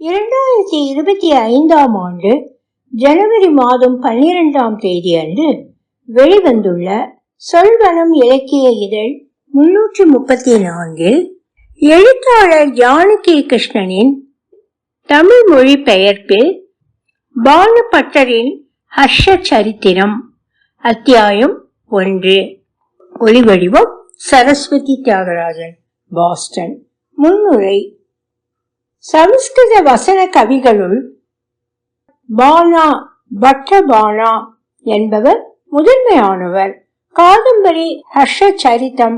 இரண்டாயிரத்தி இருபத்தி ஐந்தாம் ஆண்டு ஜனவரி மாதம் பன்னிரெண்டாம் தேதி அன்று வெளிவந்துள்ள சொல்வனம் இலக்கிய இதழ் முன்னூற்றி முப்பத்தி நான்கில் எழுத்தாளர் ஜானகி கிருஷ்ணனின் தமிழ் மொழி பெயர்ப்பில் பாலபட்டரின் ஹர்ஷ சரித்திரம் அத்தியாயம் ஒன்று. ஒளிவடிவம் சரஸ்வதி தியாகராஜன். பாஸ்டன். முன்னுரை சமஸ்கிருத வசன கவிகளுள் பானா பட்டபானா என்பவர் முதன்மையானவர். காதம்பரி ஹர்ஷ சரித்தம்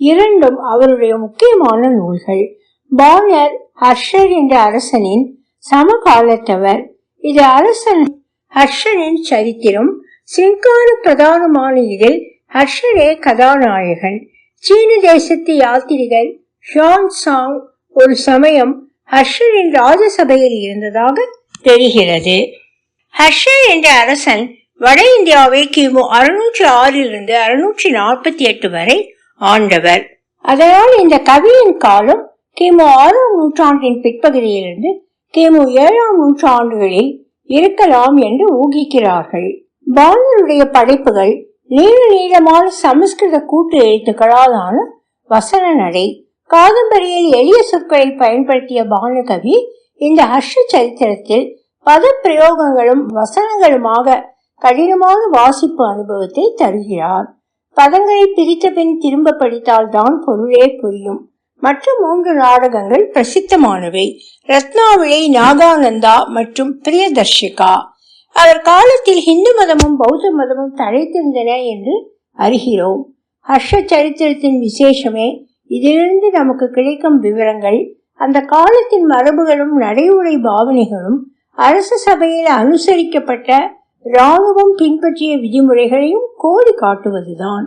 இரண்டும் அவருடைய முக்கியமான நூல்கள். பானர் ஹர்ஷர் என்ற அரசனின் சமகாலத்தவர். இது அரசன் ஹர்ஷனின் சரித்திரம். சிங்கார பிரதானமான இதில் ஹர்ஷரே கதாநாயகன். சீன தேசத்து யாத்திரிகர் ஷான் சாங் ஒரு சமயம் ஹர்ஷரின் ராஜசபையில் இருந்ததாக தெரிகிறது. ஹர்ஷர் என்ற அரசன் வட இந்தியாவை கிமு அறுநூற்றி ஆறிலிருந்து அறுநூற்றி நாற்பத்தி எட்டு வரை ஆண்டவர். அதனால் இந்த கவியின் காலம் கிமு ஆறாம் நூற்றாண்டின் பிற்பகுதியிலிருந்து கிமு ஏழாம் நூற்றாண்டுகளில் இருக்கலாம் என்று ஊகிக்கிறார்கள். பாலனுடைய படைப்புகள் நீள நீளமான சமஸ்கிருத கூட்டு எழுத்துக்களாலான வசன நடை காதம்பரியில் எளிய சொற்களை பயன்படுத்திய பானுகவி இந்த ஹர்ஷ சரித்திரத்தில் பத பிரயோகங்களும் வசனங்களுமாக கடினமான வாசிப்பு அனுபவத்தை தருகிறார். பதங்களை பிரித்த பின் திரும்ப படித்தால் தான் பொருளே புரியும். மற்ற மூன்று நாடகங்கள் பிரசித்தமானவை. ரத்னாவிளை நாகானந்தா மற்றும் பிரியதர்ஷிகா. அவர் காலத்தில் ஹிந்து மதமும் பௌத்த மதமும் தழைத்திருந்தன என்று அறிகிறோம். ஹர்ஷ சரித்திரத்தின் விசேஷமே இதிலிருந்து நமக்கு கிடைக்கும் விவரங்கள் அந்த காலத்தின் மரபுகளும் நடைமுறை பாவனைகளும் அரச சபையில் அனுசரிக்கப்பட்ட இராணுவம் பின்பற்றிய விதிமுறைகளையும் கோடி காட்டுவதுதான்.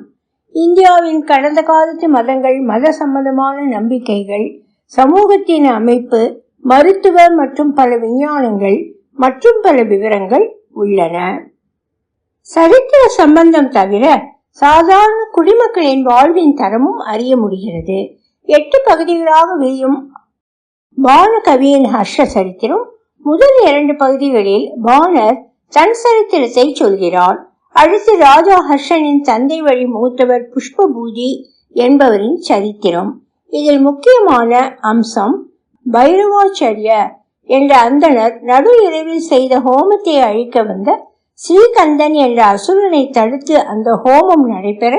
இந்தியாவின் கடந்த காலத்து மதங்கள் மத சம்பந்தமான நம்பிக்கைகள் சமூகத்தின் அமைப்பு மருத்துவ மற்றும் பல விஞ்ஞானங்கள் மற்றும் பல விவரங்கள் உள்ளன. சரித்திர சம்பந்தம் தவிர சாதாரண குடிமக்களின் வாழ்வின் தரமும் அறிய முடிகிறது. எட்டு பகுதிகளாக விரியும் பானகவியின் ஹர்ஷ சரித்திரம் முதல் இரண்டு பகுதிகளில் பானர் தன் சரித்திரத்தை சொல்கிறார். அடுத்து ராஜா ஹர்ஷனின் தந்தை வழி மூத்தவர் புஷ்பபூதி என்பவரின் சரித்திரம். இதில் முக்கியமான அம்சம் பைரவாச்சரிய என்ற அந்தனர் நடு இரவில் செய்த ஹோமத்தை அழிக்க வந்த ஸ்ரீகந்தன் என்ற அசுரனை தடுத்து அந்த ஹோமம் நடைபெற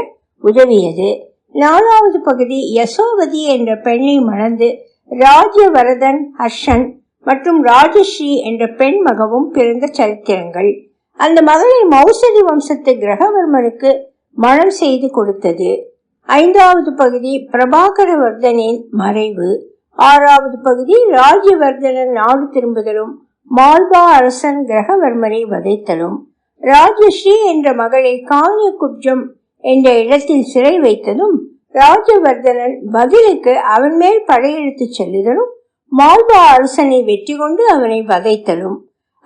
உதவியது. நாலாவது பகுதி யசோவதி என்ற பெண்ணை மணந்து ராஜ்யவரதன் ஹர்ஷன் மற்றும் ராஜஸ்ரீ என்ற பெண் மகவும் பிறந்த சரித்திரங்கள். அந்த மகளை மௌசதி வம்சத்து கிரகவர்மனுக்கு மனம் செய்து கொடுத்தது. ஐந்தாவது பகுதி பிரபாகரவர்தனின் மறைவு. ஆறாவது பகுதி ராஜ்யவர்தனன் நாடு திரும்புதலும் மால்வா அரசன் கிரகவர்மனை வதைத்தலும் ராஜஸ்ரீ என்ற மகளை காணிய குப்ஜம் என்ற இடத்தில் சிறை வைத்ததும் ராஜவர்தனன் பதிலுக்கு அவன் மேல் படையெடுத்து செல்லுதலும் மால்வா அரசனை வெற்றி கொண்டு அவனை வதைத்தலும்.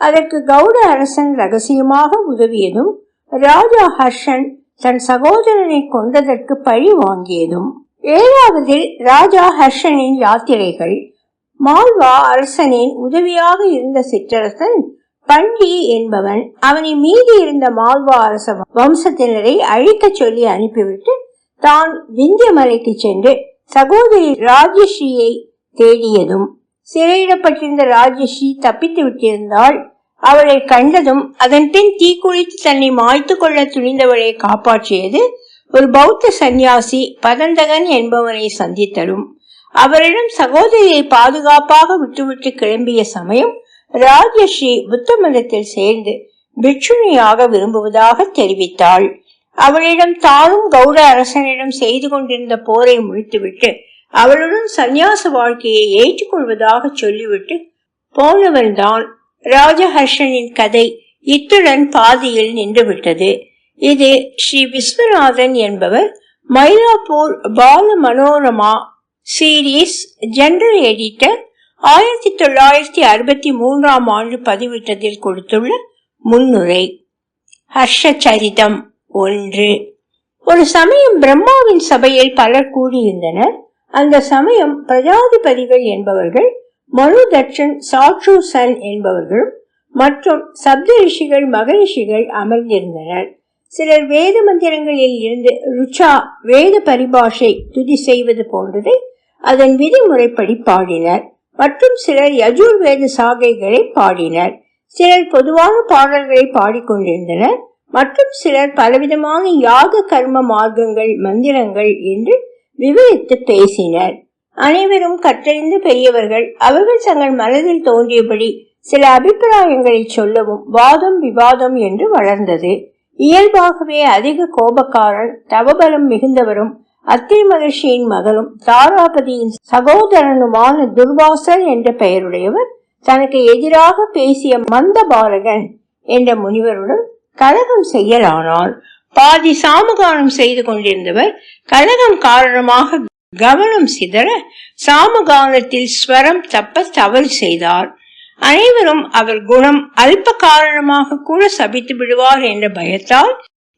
அதற்கு கௌட அரசன் ரகசியமாக உதவியதும் ராஜா ஹர்ஷன் தன் சகோதரனை கொண்டதற்கு பழி வாங்கியதும். ஏழாவதில் ராஜா ஹர்ஷனின் யாத்திரைகள் மால்வா அரசனின் உதவியாக இருந்த சிற்றரசன் பண்டி என்பவன் அவனை மீதி இருந்த மால்வா அரச வம்சத்தினரை அழிக்க சொல்லி அனுப்பிவிட்டு தான் விந்தியமலைக்கு சென்று சகோதரி ராஜஸ்ரீயை தேடியதும் சிறையிடப்பட்டிருந்த ராஜஸ்ரீ தப்பித்து விட்டிருந்தால் அவளை கண்டதும் அதன் பின் தீக்குளித்து தன்னை மாய்த்து கொள்ள துணிந்தவளை காப்பாற்றியது ஒரு பௌத்த சந்நியாசி பதந்தகன் என்பவனை சந்தித்தலும். அவரிடம் சகோதரியை பாதுகாப்பாக விட்டுவிட்டு கிளம்பிய சமயம் ராஜஸ்ரீ புத்த மதத்தில் சேர்ந்து பிட்சுணியாக விரும்புவதாக தெரிவித்தாள். அவளிடம் தானும் கௌட அரசனிடம் செய்து கொண்டிருந்த போரை முடித்துவிட்டு அவளுடன் சந்நியாச வாழ்க்கையை ஏற்றுக்கொள்வதாக சொல்லிவிட்டு போனவன்தான் ராஜஹர்ஷனின் கதை இத்துடன் பாதியில் நின்றுவிட்டது. இது ஸ்ரீ விஸ்வநாதன் என்பவர் Mylapore Bala Manorama series general editor ஆயிரத்தி தொள்ளாயிரத்தி அறுபத்தி மூன்றாம் ஆண்டு பதிவிட்டதில் கொடுத்துள்ள முன்னுரை. ஹர்ஷ சரிதம் ஒன்று. ஒரு சமயம் பிரம்மாவின் சபையில் பலர் கூடியிருந்தனர். அந்த சமயம் பிரஜாதிபதிகள் என்பவர்கள் மனு தட்சன் சாட்சு சன் என்பவர்களும் மற்றும் சப்த ரிஷிகள் மகரிஷிகள் அமர்ந்திருந்தனர். சிலர் வேத மந்திரங்களில் இருந்து ருச்சா வேத பரிபாஷை துதி செய்வது போன்றதை அதன் விதிமுறைப்படி பாடினர். மற்றும் சிலர் யஜூர்வேத சாகைகளை பாடினர். சிலர் பொதுவான பாடல்களை பாடிக்கொண்டிருந்தனர். மற்றும் சிலர் பலவிதமான யாக கர்ம மார்க்கங்கள் மந்திரங்கள் என்று விவரித்து பேசினர். அனைவரும் கற்றறிந்த பெரியவர்கள் அவர்கள் தங்கள் மனதில் தோன்றியபடி சில அபிப்பிராயங்களை சொல்லவும் வாதம் விவாதம் என்று வளர்ந்தது. இயல்பாகவே அதிக கோபக்காரன் தவபலம் மிகுந்தவரும் அத்தி மகிழ்ச்சியின் மகளும் தாராபதியின் சகோதரனுமான துர்வாசர் என்ற பெயருடையவர் தனக்கு எதிராக பேசிய மந்தபாலகன் என்ற முனிவருடன் கலகம் செய்யலானார் பாதி சாமகானம் செய்து கொண்டிருந்தவர் கலகம் காரணமாக கவனம் சிதற சாமகானத்தில் ஸ்வரம் தப்ப தவறு செய்தார். அனைவரும் அவர் குணம் அல்ப காரணமாக கூட சபித்து விடுவார் என்ற பயத்தால்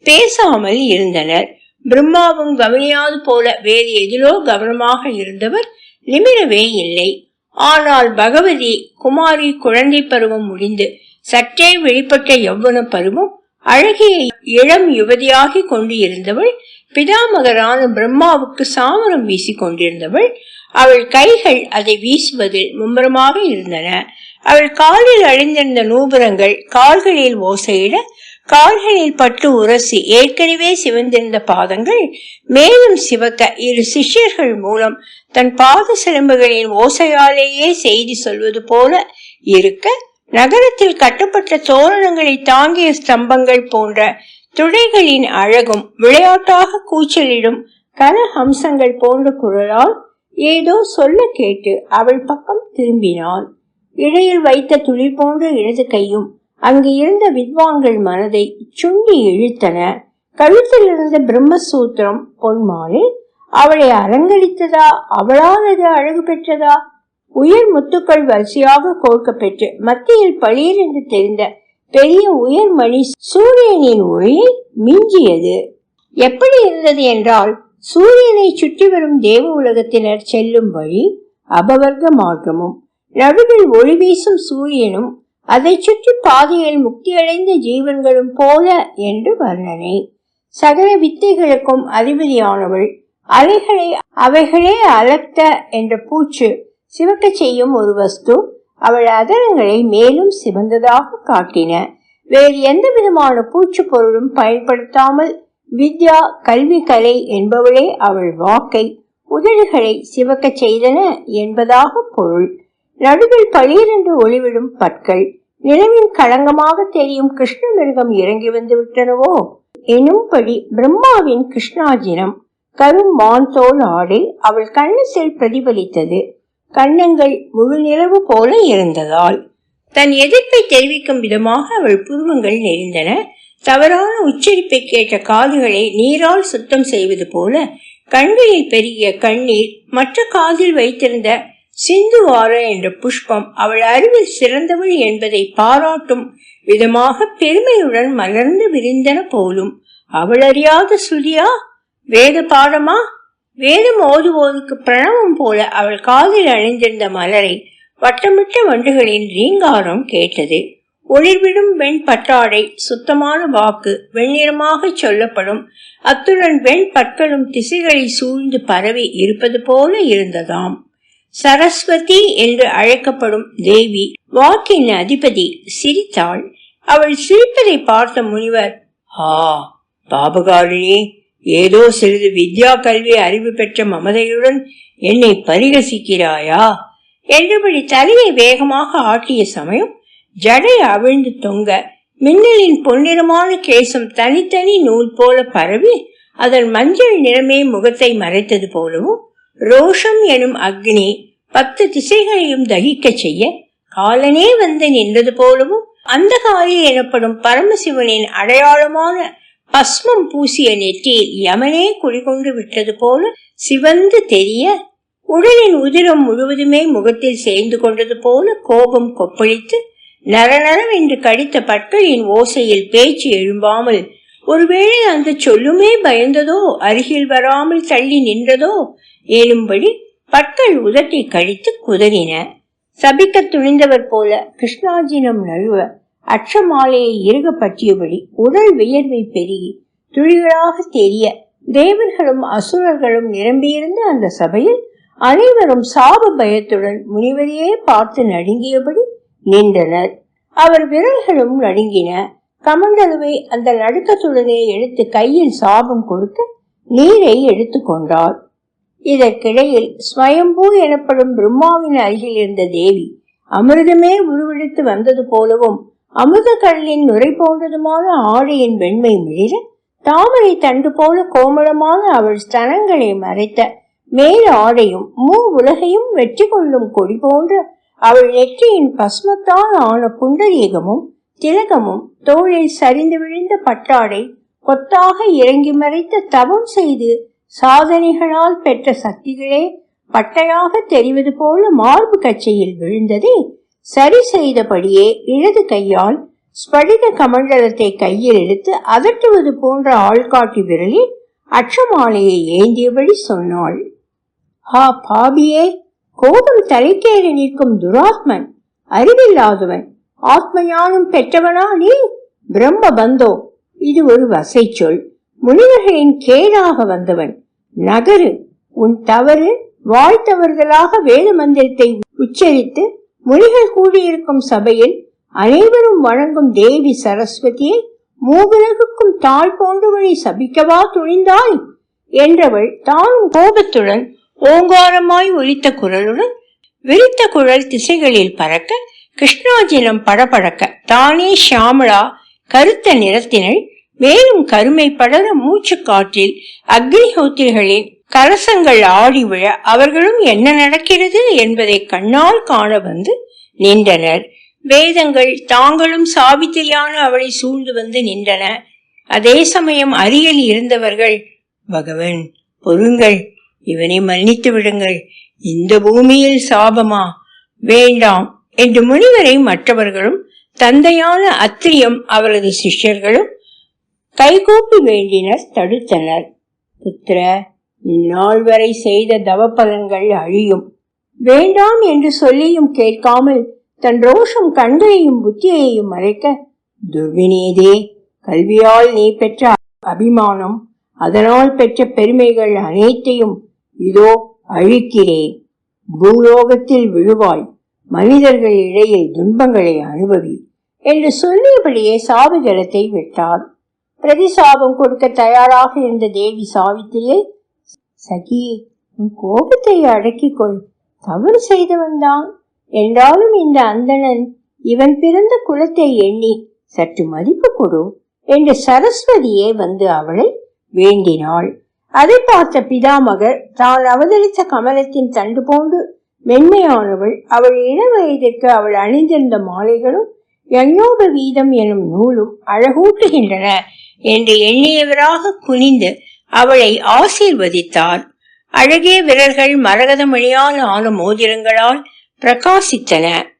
பேசாமல் இருந்தனர். பிரம்மாவும் கவனியாது போல வேறு எதிலோ கவனமாக இருந்தவர் நிமிரவே இல்லை. ஆனால் பகவதி குமாரி குழந்தை பருவம் முடிந்து சற்றே வெளிப்பட்ட யௌவன பருவம் அழகிய இளம் யுவதியாகி கொண்டு இருந்தவள் பிதாமகரான பிரம்மாவுக்கு சாமரம் வீசிக் கொண்டிருந்தவள் அவள் கைகள் அதை வீசுவதில் மும்முரமாக இருந்தன. அவள் காலில் அழிந்திருந்த நூபுரங்கள் கால்களில் ஓசையிட கால்களில் பட்டு உரசி ஏற்கனவே சிவந்திருந்த பாதங்கள் மேலும் சிவக்க இரு சிஷ்யர்கள் மூலம் தன் பாத சிலம்புகளின் ஓசையாலேயே செய்தி சொல்வது போல இருக்க நகரத்தில் கட்டப்பட்ட தோரணங்களை தாங்கிய ஸ்தம்பங்கள் போன்ற துளைகளின் அழகும் விளையாட்டாக கூச்சலிடும் கனஹம்சங்கள் போன்ற குரலால் ஏதோ சொல்ல கேட்டு அவள் பக்கம் திரும்பினாள். இடையில் வைத்த துளி போன்ற இடது கையும் அங்கு இருந்த வித்வான்கள் மனதை சுண்டி இழுத்தன. கழுத்தில் இருந்த பிரம்மசூத்திரம் பொன்மாலை அவளை அலங்கரித்ததா அவளால் அது அழகு பெற்றதா? உயர் முத்துக்கள் வரிசையாக கோர்க்கப்பெற்று மத்தியில் பளீர் என்று தெரிந்த பெரிய உயர் மணி சூரியனின் ஒளி மிஞ்சியது. எப்படி இருந்தது என்றால் சூரியனை சுற்றி வரும் தேவ உலகத்தினர் செல்லும் வழி அபவர்க்க மார்க்கமும். நடுவில் ஒளி வீசும் சூரியனும் அதை சுற்றி பாதையில் முக்தியடைந்த ஜீவன்களும் போல என்று வர்ணனை. சகல வித்தைகளுக்கும் அதிபதியானவள். அலைகளை அவைகளே அலர்த்த என்ற பூச்சு சிவக்க செய்யும் ஒரு வஸ்து. அவள் அதரங்களை மேலும் சிவந்ததாக காட்டின. வேறு எந்த விதமான பூச்சு பொருளும் பயன்படுத்தாமல் வித்யா கல்வி கலை என்பவளே அவள் வாக்கை. உதடுகளை சிவக்க செய்தன என்பதாக பொருள். நடுவில் பளிரென்று ஒளிவிடும் பற்கள் நிலவின் களங்கமாக தெரியும் கிருஷ்ண மிருகம் இறங்கி வந்து விட்டனவோ? எனும்படி பிரம்மாவின் கிருஷ்ணாஜினம் கரும் மான்தோல் ஆடை அவள் கண்ணசில் பிரதிபலித்தது. கண்ணங்கள் முழு நிலவு போல இருந்ததால் தன் எதிர்ப்பை தெரிவிக்கும் விதமாக அவள் புருவங்கள் நெறிந்தன தவறான உச்சரிப்பை கேட்ட காதுகளை நீரால் சுத்தம் செய்வது போல கண்களில் பெருகிய கண்ணீர் மற்ற காதில் வைத்திருந்த சிந்துவார என்ற புஷ்பம் அவள் அறிவில் சிறந்தவள் என்பதை பாராட்டும் விதமாக பெருமையுடன் மலர்ந்து விரிந்தன போலும். அவள் அறியாத சுதியா? வேத பாடமா? வேதம் ஓதுவோருக்கு பிரணவம் போல அவள் காதில் அணிந்திருந்த மலரை வட்டமிட்ட வண்டுகளின் ரீங்காரம் கேட்டது. ஒளிர்விடும் வெண் பட்டாடை சுத்தமான வாக்கு வெண்ணிறமாக சொல்லப்படும். அத்துடன் வெண் பற்களும் திசைகளை சூழ்ந்து பரவி இருப்பது போல இருந்ததாம். சரஸ்வதி என்று அழைக்கப்படும் தேவி வாக்கின் அதிபதி சிரித்தாள். அவள் சிரிப்பதை பார்த்த முனிவர் ஆ பாபகாரிணி ஏதோ சிறிது வித்யா கல்வி அறிவு பெற்ற மமதையுடன் என்னை பரிகசிக்கிறாயா? என்றபடி தலையை வேகமாக ஆட்டிய சமயம் ஜடை அவிழ்ந்து தொங்க மின்னலின் பொன்னிறமான கேசம் தனித்தனி நூல் போல பரவி அதன் மஞ்சள் நிறமே முகத்தை மறைத்தது போலவும் ரோஷம் எனும் அக்னி பத்து திசைகளையும் தகிக்க செய்ய காலனே வந்து நின்றது போலவும் அந்த காரி எனப்படும் பரமசிவனின் அடையாளமான பஸ்மம் பூசிய நெற்றியில் யமனே குடிகொண்டு விட்டது போல சிவந்து தெரிய உடலின் உதிரம் முழுவதுமே முகத்தில் சேர்ந்து கொண்டது போல கோபம் கொப்பளித்து நரநரவென்று கடித்த பற்களின் ஓசையில் பேச்சு எழும்பாமல் ஒருவேளை அந்த சொல்லுமே பயந்ததோ? அருகில் வராமல் தள்ளி நின்றதோ? ஏழும்படி பற்கள் உதட்டி கழித்து குதறின சபிக்க துணிந்தவர் போல கிருஷ்ணாஜினம் நழுவ அச்சமாலையை இறுக பற்றியபடி உடல் வியர்வை பெருகி துளிகளாக தெரிய தேவர்களும் அசுரர்களும் நிரம்பியிருந்த அந்த சபையில் அனைவரும் சாப பயத்துடன் முனிவரையே பார்த்து நடுங்கியபடி நின்றனர். அவர் விரல்களும் நடுங்கின. கமண்டலுவை அந்த நடுக்கத்துடனே எடுத்து கையில் சாபம் கொடுத்து நீரை எடுத்துக்கொண்டார் இதற்கிடையில் ஸ்வயம்பூ எனப்படும் பிரம்மாவின் அருகில் இருந்த தேவி அமிர்தமே உருவெடுத்து வந்தது போலவும் அமிர்த கடலின் நுரை போன்றதுமான ஆடையின் வெண்மை மிளிர தாமரை தண்டு போல கோமளமான அவள் ஸ்தனங்களை மறைத்த மேல் ஆடையும் மூ உலகையும் வெற்றி கொள்ளும் கொடி போன்ற அவள் நெற்றியின் பஸ்மத்தால் ஆன புண்டரீகமும் திலகமும் தோளில் சரிந்து விழுந்த பட்டாடை கொத்தாக இறங்கி மறைத்த தவம் செய்து சாதனைகளால் பெற்ற சக்திகளே பட்டையாக தெரிவது போல மார்பு கச்சையில் விழுந்ததை சரி செய்தபடியே இடது கையால் ஸ்படிக கமண்டலத்தை கையில் எடுத்து அதட்டுவது போன்ற ஆள்காட்டி விரலில் அச்சமாலையை ஏந்தியபடி சொன்னாள். ஹா பாபியே கோபம் தலைக்கேறி நிற்கும் துராத்மன் அறிவில்லாதவன் ஆத்ம ஞானம் பெற்றவனா நீ? பிரம்ம பந்தோ இது ஒரு வசை சொல் முனிவர்களின் கேடாக வந்தவன். நகரு உன் தவறு வாழ்த்தவர்களாக வேத மந்திரத்தை உச்சரித்து முனிகள் கூடியிருக்கும் சபையில் அனைவரும் வணங்கும் தேவி சரஸ்வதியை மூவுலகுக்கும் தாழ் போன்றவளை சபிக்கவா துணிந்தாய்? என்றவள் தானும் கோபத்துடன் ஓங்காரமாய் ஒலித்த குரலுடன் விரித்த குரல் திசைகளில் பறக்க கிருஷ்ணாஜினம் படபடக்க தானே ஷியாமளா? கருத்த நிறத்தினள் மேலும் கருமை படர மூச்சு காற்றில் அக்னிஹோத்திரிகளின் கலசங்கள் ஆடி விழ அவர்களும் என்ன நடக்கிறது என்பதை கண்ணால் காண வந்து நின்றனர். வேதங்கள் தாங்களும் சாவித்திரியான அவளை சூழ்ந்து வந்து நின்றன. அதே சமயம் அருகில் இருந்தவர்கள் பகவன் பொருங்கள் இவனை மன்னித்து விடுங்கள். இந்த பூமியில் சாபமா? வேண்டாம் என்று முனிவரை மற்றவர்களும் தந்தையான அத்திரியம் அவரது சிஷ்யர்களும் கைகூப்பி வேண்டினர் தடுத்தனர். புத்திர இந்நாள் வரை செய்த தவப்பலன்கள் அழியும். வேண்டாம் என்று சொல்லியும் கேட்காமல் தன் ரோஷம் கண்களையும் புத்தியையும் மறைக்க துர்வினேதே கல்வியால் நீ பெற்ற அபிமானம் அதனால் பெற்ற பெருமைகள் அனைத்தையும் இதோ அழிக்கிறேன் பூலோகத்தில் விழுவாய் மனிதர்கள் இடையில் துன்பங்களை அனுபவி என்று சொல்லியபடியே சாவு ஜலத்தை விட்டார். பிரதிசாபம் கொடுக்க தயாராக இருந்த தேவி சாவித்திரியை சகி உன் கோபத்தை அடக்கிக்கொள் தவறு செய்தவன்தான் என்றாலும் இந்த அந்தணன் இவன் பிறந்த குலத்தை எண்ணி சற்று மதிப்பு கொடு என்று சரஸ்வதியே வந்து அவளை வேண்டினாள். அதை பார்த்த பிதாமகர் தான் அவதரித்த கமலத்தின் தண்டு போன்று மென்மையானவள். அவள் இள வயதிற்கு அவள் அணிந்திருந்த மாலைகளும் யஞோப வீதம் எனும் நூலும் அழகூட்டுகின்றன. என்று எண்ணியவராக குனிந்து அவளை ஆசீர்வதித்தார் அழகிய விரல்கள் மரகத மொழியால் ஆன மோதிரங்களால் பிரகாசித்தன.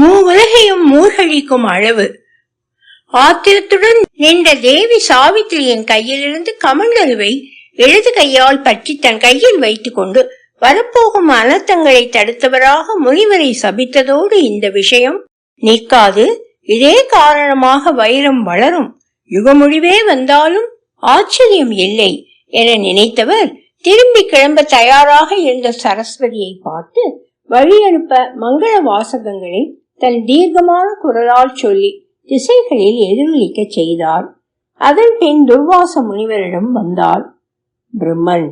மூவுலகையும் மூழ்கழிக்கும் அளவு. ஆத்திரத்துடன் நின்ற தேவி சாவித்திரியின் கையிலிருந்து கமண்டலுவை எழுது கையால் பற்றி தன் கையில் வைத்துக் கொண்டு வரப்போகும் அனர்த்தங்களை தடுத்தவராக முனிவரை சபித்ததோடு இந்த விஷயம் நிற்காது. இதே காரணமாக வைரம் வளரும். யுகமுழிவே வந்தாலும் ஆச்சரியம் இல்லை என நினைத்தவர் திரும்பி கிளம்ப தயாராக இருந்த சரஸ்வதியை பார்த்து வழி அனுப்ப மங்கள வாசகங்களை தன் தீர்க்கமான குரலால் சொல்லி திசைகளில் எதிரொலிக்க செய்தார். அதன் பின் துர்வாச முனிவரிடம் வந்தாள். பிரம்மன்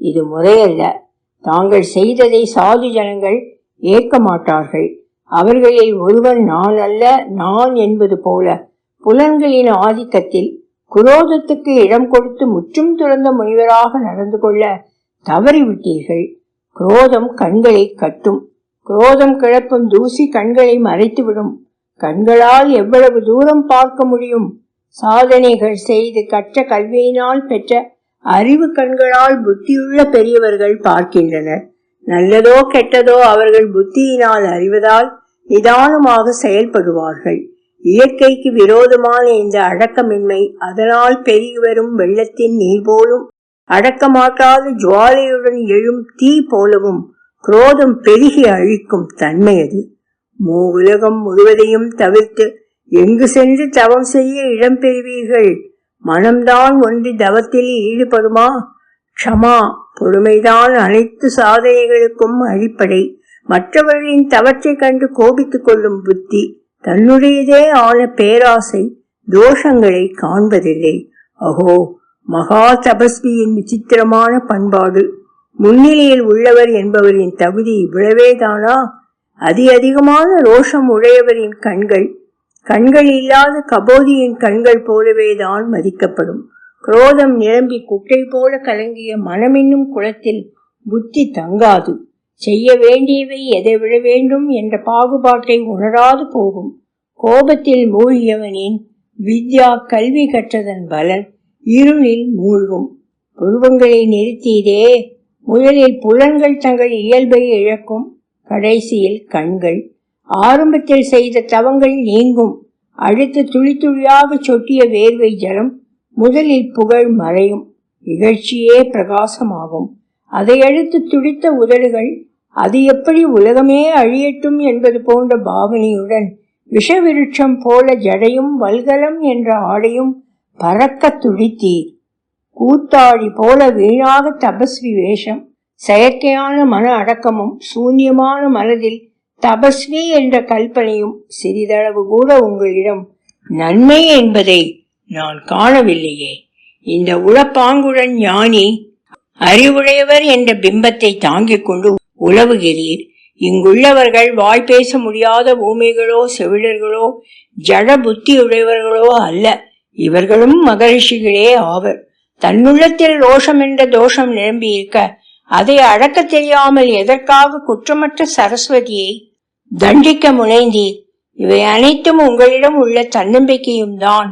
இது முறையல்ல. தாங்கள் செய்ததை சாது ஜனங்கள் ஏற்க மாட்டார்கள். அவர்களில் ஒருவன் நான் அல்ல நான் என்பது போல புலன்களின் ஆதிக்கத்தில் குரோதத்துக்கு இடம் கொடுத்து முற்றும் துறந்த முனிவராக நடந்து கொள்ள தவறிவிட்டீர்கள். குரோதம் கண்களை கட்டும். குரோதம் கிளப்பும் தூசி கண்களை மறைத்துவிடும். கண்களால் எவ்வளவு தூரம் பார்க்க முடியும்? சாதனைகள் செய்து கற்ற கல்வியினால் பெற்ற அறிவு கண்களால் புத்தியுள்ள பெரியவர்கள் பார்க்கின்றனர். நல்லதோ கெட்டதோ அவர்கள் புத்தியினால் அறிவதால் நிதானமாக செயல்படுவார்கள். இயற்கைக்கு விரோதமான இந்த அடக்கமின்மை அதனால் பெருகி வரும் வெள்ளத்தின் நீர் போலும் அடக்கமாட்டாத ஜுவாலையுடன் எழும் தீ போலவும் குரோதம் பெருகி அழிக்கும் தன்மை அது. மூ உலகம் முழுவதையும் தவிர்த்து எங்கு சென்று தவம் செய்ய இடம் பெறுவீர்கள்? மனம்தான் ஒன்று தவத்தில் ஈடுபடுமா? க்ஷமா பொறுமைதான் அனைத்து சாதனைகளுக்கும் அடிப்படை. மற்றவர்களின் தவற்றை கண்டு கோபித்துக் கொள்ளும் புத்தி தன்னுடையதே ஆன பேராசை தோஷங்களை காண்பதில்லை. அஹோ மகா தபஸ்வியின் விசித்திரமான பண்பாடு. முன்னிலையில் உள்ளவர் என்பவரின் தகுதி இவ்வளவேதானா? அதி அதிகமான ரோஷம் உடையவரின் கண்கள். கண்கள் இல்லாத கபோதியின் கண்கள் போலவேதான் மதிக்கப்படும். குரோதம் நிரம்பி குட்டை போல கலங்கிய மனமென்னும் குளத்தில் புத்தி தங்காது. செய்ய வேண்டியவை எதை விட வேண்டும் என்ற பாகுபாட்டை உணராது போகும். கோபத்தில் மூழ்கியவனின் வித்யா கல்வி கற்றதன் பலன் இருளில் மூழ்கும். புருவங்களை நிறுத்தியதே. முதலில் புலன்கள் தங்கள் இயல்பை இழக்கும். கடைசியில் கண்கள். ஆரம்பத்தில் செய்த தவங்கள் நீங்கும். அடுத்து துளி துளியாக சொட்டிய வேர்வை ஜலம் முதலில் புகழ் மறையும். இகழ்ச்சியே பிரகாசமாகும். அதையடுத்து துடித்த உதடுகள் அது எப்படி உலகமே அழியட்டும் என்பது போன்ற பாவனையுடன் விஷவிருட்சம் போல ஜடையும் வல்கலம் என்ற ஆடையும் பறக்க துடித்தீர். கூத்தாடி போல வீணாக தபஸ்வி வேஷம் செயற்கையான மன அடக்கமும் சூன்யமான மனதில் தபஸ்வி என்ற கல்பனையும் சிறிதளவு கூட உங்களிடம் நன்மை என்பதை நான் காணவில்லையே. இந்த உளப்பாங்குடன் ஞானி அறிவுடையவர் என்ற பிம்பத்தை தாங்கிக் கொண்டு உலவுகிறீர் இங்குள்ளவர்கள் வாய் பேச முடியாத பூமிகளோ செவிடர்களோ ஜட புத்தியுடையவர்களோ அல்ல. இவர்களும் மகரிஷிகளே ஆவர். தன்னுள்ளத்தில் ரோஷம் என்ற தோஷம் நிரம்பி இருக்க அதை அடக்க தெரியாமல் எதற்காக குற்றமற்ற சரஸ்வதியை தண்டிக்க முனைந்தீர்? இவை அனைத்தும் உங்களிடம் உள்ள தன்னம்பிக்கையும் தான்.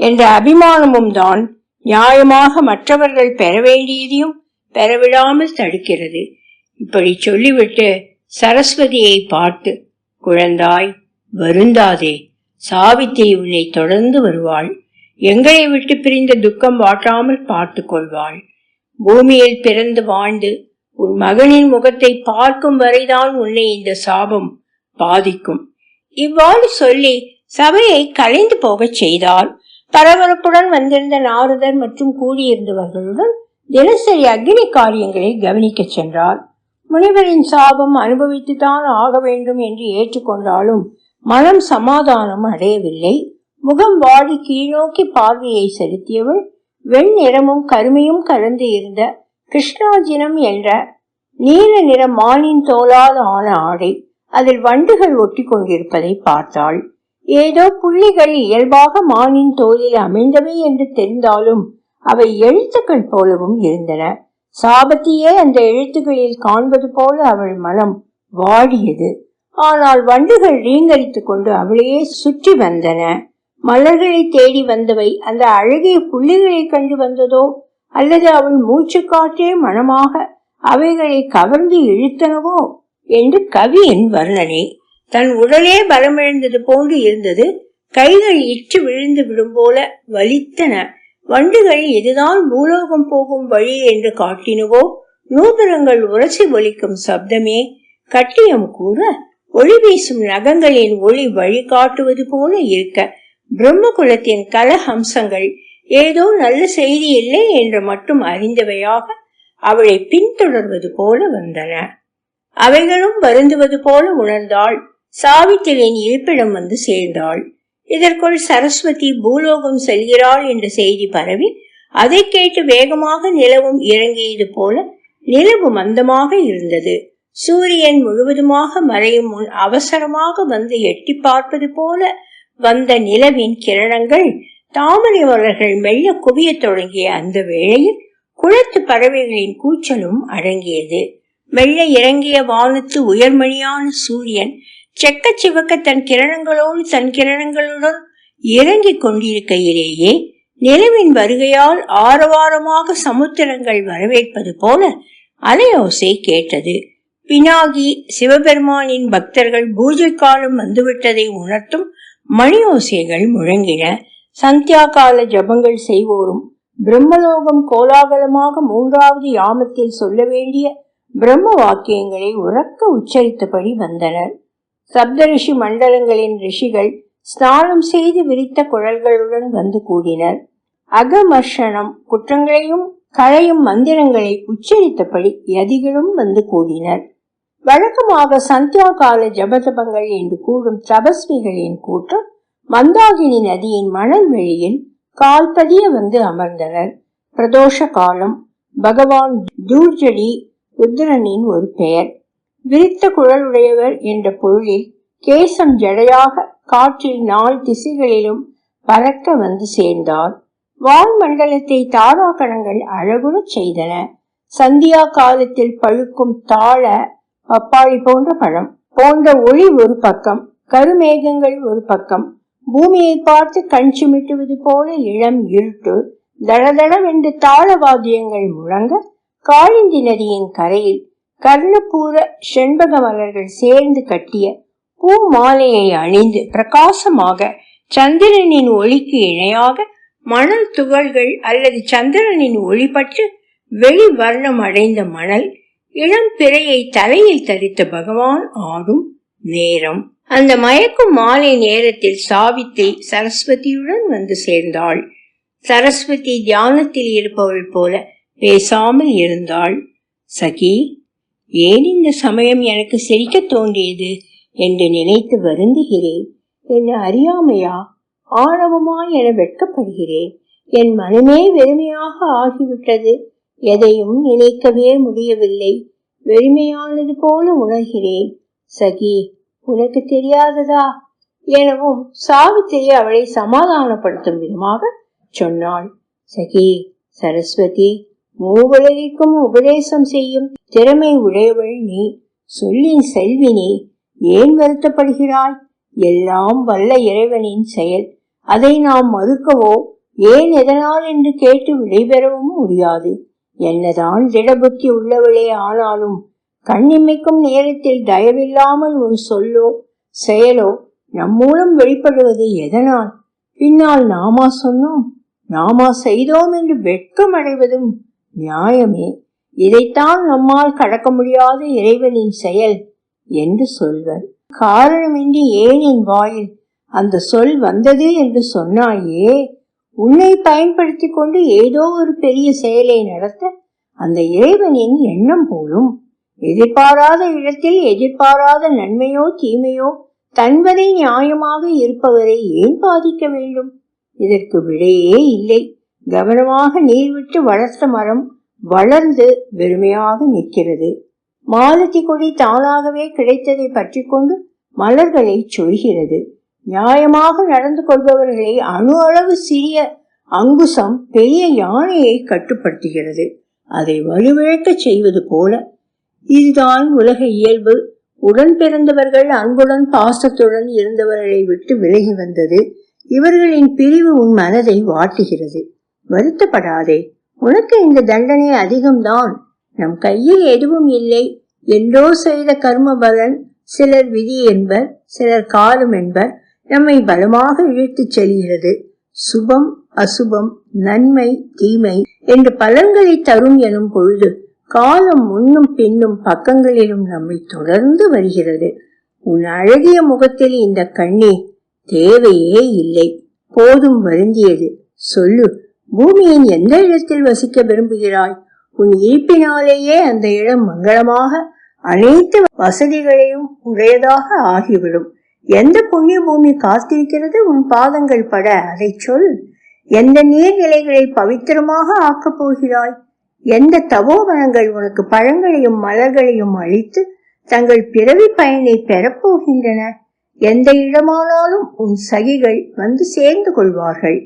என்ற அபிமானமும் தான் நியாயமாக மற்றவர்கள் பெற வேண்டியதையும் பெறவிடாமல் தடுக்கிறது. இப்படி சொல்லிவிட்டு சரஸ்வதியை பார்த்து குழந்தாய் வருந்தாதே சாவித்திரி உன்னை தொடர்ந்து வருவாள். எங்களை விட்டு பிரிந்த துக்கம் வாட்டாமல் பார்த்து கொள்வாள் பூமியில் பிறந்து வாழ்ந்து உன் மகனின் முகத்தை பார்க்கும் வரைதான் உன்னை இந்த சாபம் பாதிக்கும். இவ்வாறு சொல்லி சபையை கலைந்து போகச் செய்தால் பரபரப்புடன் வந்திருந்த நாரதர் மற்றும் கூடியிருந்தவர்களுடன் தினசரி அக்னி காரியங்களை கவனிக்கச் சென்றார். முனிவரின் சாபம் அனுபவித்துத்தான் ஆக வேண்டும் என்று ஏற்றுக்கொண்டாலும் மனம் சமாதானம் அடையவில்லை. முகம் வாடி கீழ்நோக்கி பார்வையை செலுத்தியவள் வெண்ணிறமும் கருமையும் கலந்து இருந்த கிருஷ்ணாஜினம் என்ற நீல நிற மானின் தோலால் ஆன ஆடை அதில் வண்டுகள் ஒட்டி கொண்டிருப்பதை பார்த்தாள். ஏதோ புள்ளிகள் இயல்பாக மானின் தோலில் அமைந்தவை என்று தெரிந்தாலும் அவை எழுத்துக்கள் போலவும் இருந்தன. சாபத்தியே அந்த எழுத்துக்களில் காண்பது போல அவள் மனம் வாடியது. ஆனால் வண்டுகள் ரீங்கரித்துக் கொண்டு அவளையே சுற்றி வந்தன. மலர்களை தேடி வந்தவை அந்த அழகிய புள்ளிகளை கண்டு வந்ததோ அல்லது அவள் மூச்சு காற்றே மனமாக அவைகளை கவர்ந்து இழுத்தனவோ என்று கவியின் வர்ணனை. தன் உடலே பலமிழந்தது போன்று இருந்தது. கைகள் இற்று விழுந்து விடும் போல வலித்தன. வண்டுகள் இதுதான் பூலோகம் போகும் வழி என்று காட்டினவோ? நூதனங்கள் உரசி ஒலிக்கும் சப்தமே. கட்டியம் கூட ஒளி வீசும் நகங்களின் ஒளி வழி காட்டுவது போல இருக்க. பிரம்மகுலத்தின் கலஹம்சங்கள் ஏதோ நல்ல செய்தி இல்லை என்று மட்டும் அறிந்தவையாக அவளை பின்தொடர்வது போல வந்தன. அவைகளும் வருந்துவது போல உணர்ந்தாள். சாவித்திரியின் இருப்பிடம் வந்து சேர்ந்தாள். இதற்குள் சரஸ்வதி பூலோகம் செல்கிறாள் என்ற செய்தி பரவி அதை கேட்டு வேகமாக நிலவும் இறங்கியது போல நிலவு மந்தமாக இருந்தது. சூரியன் முழுவதுமாக மறையும் முன் அவசரமாக வந்து எட்டி பார்ப்பது போல வந்த நிலவின் கிரணங்கள் தாமரை மலர்கள் மெல்ல குவியத் தொடங்கிய அந்த வேளையில் குளத்து பறவைகளின் கூச்சலும் அடங்கியது. மெல்ல இறங்கிய வானத்து உயர்மணியான சூரியன் செக்க சிவக்க தன் கிரணங்களோடு தன் கிரணங்களுடன் இறங்கிக் கொண்டிருக்கையிலேயே நிலவின் வருகையால் ஆரவாரமாக சமுத்திரங்கள் வரவேற்பது போல அலையோசை கேட்டது. பினாகி சிவபெருமானின் பக்தர்கள் பூஜை காலம் வந்துவிட்டதை உணர்த்தும் மணியோசைகள் முழங்கின. சந்தியா கால ஜபங்கள் செய்வோரும் பிரம்மலோகம் கோலாகலமாக மூன்றாவது யாமத்தில் சொல்ல வேண்டிய பிரம்ம வாக்கியங்களை உறக்க உச்சரித்தபடி வந்தனர். சப்தரிஷி மண்டலங்களின் ரிஷிகள் ஸ்நானம் செய்து விரித்த குழல்களுடன் வந்து கூடினர். அகமர்ஷனம் குற்றங்களையும் களையும் மந்திரங்களை உச்சரித்தபடி யதிகளும் வந்து கூடினர். வழக்கமாக சந்தியா கால ஜபதபங்கள் என்று கூடும் தபஸ்விகளின் கூட்டம் மந்தாகினி நதியின் மணல் வெளியில் கால்பதிய வந்து அமர்ந்தனர். பிரதோஷ காலம் பகவான் தூர்ஜடி ருத்ரனின் ஒரு பெயர். விரித்த குழலுடையவர் என்ற பொருளில் கேசம் ஜடையாக காற்றில் நாள் திசைகளிலும் பறக்க வந்து சேர்ந்தார். வான் மண்டலத்தை தாராகணங்கள் அழகுறச் செய்தன. சந்தியா காலத்தில் பழுக்கும் தாழ பப்பாளி போன்ற பழம் போன்ற ஒளி ஒரு பக்கம் கருமேகங்கள் ஒரு பக்கம் பூமியை பார்த்து கண் சிமிட்டுவது போல இளம் இருட்டு தடதடவென்று தாளவாதியங்கள் முழங்க காளிந்தி நதியின் கரையில் கர்ணபூர செண்பக மலர்கள் சேர்ந்து கட்டிய பூ மாலையை அணிந்து பிரகாசமாக சந்திரனின் ஒளிக்கு இணையாக மணல் துகள்கள் அல்லது சந்திரனின் ஒளி வெளி வர்ணம் அடைந்த மணல் இளம் பிறையை தலையில் தரித்த பகவான் ஆடும் நேரம். அந்த மயக்கும் மாலை நேரத்தில் சாவித்திரி சரஸ்வதியுடன் வந்து சேர்ந்தாள். சரஸ்வதி தியானத்தில் இருப்பவள் போல பேசாமல் இருந்தாள். சகி ஏன் இந்த சமயம் எனக்கு சிரிக்க தோன்றியது என்று நினைத்து வருந்துகிறேன்? என்ன அறியாமையா? ஆணவமா என வெட்கப்படுகிறேன். என் மனமே வெறுமையாக ஆகிவிட்டது. எதையும் நினைக்கவே முடியவில்லை. வெறுமையானது போல உணர்கிறேன். சகி உனக்கு தெரியாததா? எனவும் சாவித்திரி அவளை சமாதானப்படுத்தும் விதமாக சொன்னாள். சகி சரஸ்வதி மூவலகிற்கும் உபதேசம் செய்யும் திறமை உடையவள் நீ. சொல்லின் செல்வினி ஏன் வருத்தப்படுகிறாய்? எல்லாம் வல்ல இறைவனின் செயல். அதை நாம் மறுக்கவோ? ஏன் எதனால் என்று கேட்டு விடைபெறவும் முடியாது. என்னதான் திடபுத்தி உள்ளவளே ஆனாலும் கண்ணிமைக்கும் நேரத்தில் தயவில்லாமல் ஒரு சொல்லோ செயலோ நம் மூலம் வெளிப்படுவது எதனால்? பின்னால் நாமா சொன்னோம் நாமா செய்தோம் என்று வெட்கம் அடைவதும் நியாயமே. இதைத்தான் நம்மால் கடக்க முடியாத இறைவனின் செயல் என்று சொல்வர். காரணமின்றி ஏன் என் வாயில் அந்த சொல் வந்தது என்று சொன்னாயே? உன்னை பயன்படுத்தி கொண்டு ஏதோ ஒரு பெரிய செயலை நடத்த அந்த இறைவனின் எண்ணம் போலும் எதிர்பாராத இடத்தில் எதிர்பாராத நன்மையோ தீமையோ தன்வரை நியாயமாக இருப்பவரை ஏன் பாதிக்க வேண்டும்? இதற்கு விடையே இல்லை. கவனமாக நீர் விட்டு வளர்த்த மரம் வளர்ந்து வெறுமையாக நிற்கிறது. மாலத்தி கொடி தானாகவே கிடைத்ததை பற்றி கொண்டு மலர்களை சொல்கிறது நியாயமாக நடந்து கொள்பவர்களை அணு அளவு சிறிய அங்குசம் பெரிய யானையை கட்டுப்படுத்துகிறது. அதை வலுவிழக்க செய்வது போல இதுதான் உலக இயல்பு. உடன் பிறந்தவர்கள் அன்புடன் பாசத்துடன் இருந்தவர்களை விட்டு விலகி வந்தது. இவர்களின் பிரிவு உன் மனதை வாட்டுகிறது. வருத்தப்படாதே. உனக்கு இந்த தண்டனை அதிகம்தான். நம் கையில் எதுவும் இல்லை. என்றோ செய்த கர்ம பலன் சிலர் விதி என்பர் சிலர் காலம் என்பர் நம்மை பலமாக இழுத்துச் செல்கிறது. சுபம் அசுபம் நன்மை தீமை என்று பலன்களை தரும் எனும் பொழுது காலம் முன்னும் பின்னும் பக்கங்களிலும் நம்மை தொடர்ந்து வருகிறது. உன் அழகிய முகத்தில் இந்த கண்ணீர் தேவையே இல்லை. போதும் வருந்தியது. சொல்லு. பூமியின் எந்த இடத்தில் வசிக்க விரும்புகிறாய்? உன் ஈர்ப்பினாலேயே அந்த இடம் மங்களமாக அனைத்து வசதிகளையும் உடையதாக ஆகிவிடும். எந்த புண்ணிய பூமி காத்திருக்கிறது? உன் பாதங்கள் பட அதை சொல். எந்த நீர்நிலைகளை பவித்திரமாக ஆக்கப் போகிறாய்? எந்த தபோவனங்கள் உனக்கு பழங்களையும் மலர்களையும் அளித்து தங்கள் பிறவி பயனை பெறப்போகின்றன எந்த இடமானாலும் உன் சகிகள் வந்து சேர்ந்து கொள்வார்கள்.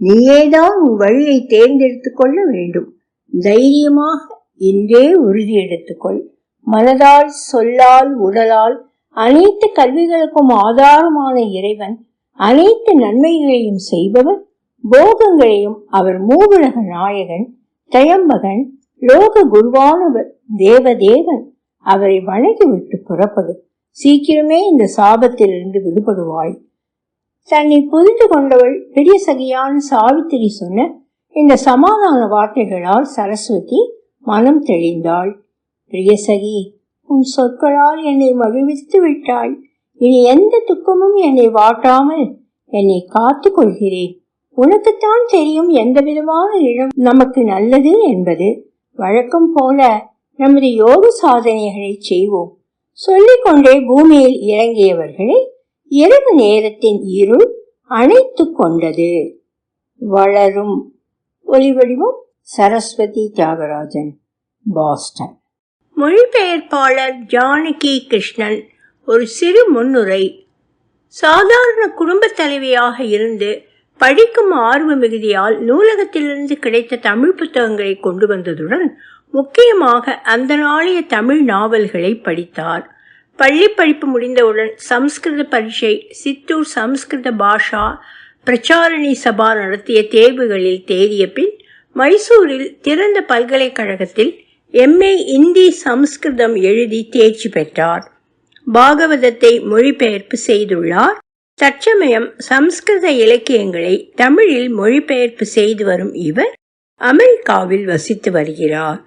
நீயேதான் உன் வழியை தேர்ந்தெடுத்துக் கொள்ள வேண்டும். தைரியமாக இன்றே உறுதி எடுத்துக்கொள். மனதால் சொல்லால் உடலால் அனைத்து கல்விகளுக்கும் ஆதாரமான இறைவன் அனைத்து நன்மைகளையும் செய்பவர் போகங்களையும் அவர் மூவுலக நாயகன் தயம்பகன் லோக குருவானவர் தேவதேவன் அவரை வணங்கிவிட்டு புறப்படு. சீக்கிரமே இந்த சாபத்திலிருந்து விடுபடுவாய். தன்னை புரிந்து கொண்டவள் பெரிய சகியான சாவித்திரி சொன்ன இந்த சமாதான வார்த்தைகளால் சரஸ்வதி மனம் தெளிந்தாள். பிரியசகி உன் சொற்களால் என்னை மகிழ்வித்து விட்டாய். இனி எந்த துக்கமும் என்னை வாட்டாமல் என்னை காத்து கொள்கிறேன். உனக்குத்தான் தெரியும் எந்த விதமான இடம் நமக்கு நல்லது என்பது. வழக்கம் போல நமது யோக சாதனைகளை செய்வோம். சொல்லிக்கொண்டே பூமியில் இறங்கியவர்களை இரவு நேரத்தின் இருள் அணைத்து கொண்டது. வளரும் ஒலிவடிவம் சரஸ்வதி தியாகராஜன் பாஸ்டன். மொழிபெயர்ப்பாளர் ஜானகி கிருஷ்ணன் ஒரு சிறு முன்னுரை. சாதாரண குடும்பத் தலைவியாக இருந்து படிக்கும் ஆர்வ மிகுதியால் நூலகத்திலிருந்து கிடைத்த தமிழ் புத்தகங்களை கொண்டு வந்ததுடன் முக்கியமாக அந்த நாளைய தமிழ் நாவல்களை படித்தார். பள்ளி படிப்பு முடிந்தவுடன் சம்ஸ்கிருத பரீட்சை சித்தூர் சம்ஸ்கிருத பாஷா பிரச்சாரணி சபா நடத்திய தேர்வுகளில் தேறிய பின் மைசூரில் திறந்த பல்கலைக்கழகத்தில் எம்ஏ இந்தி சம்ஸ்கிருதம் எழுதி தேர்ச்சி பெற்றார். பாகவதத்தை மொழிபெயர்ப்பு செய்துள்ளார். தற்சமயம் சம்ஸ்கிருத இலக்கியங்களை தமிழில் மொழிபெயர்ப்பு செய்து வரும் இவர் அமெரிக்காவில் வசித்து வருகிறார்.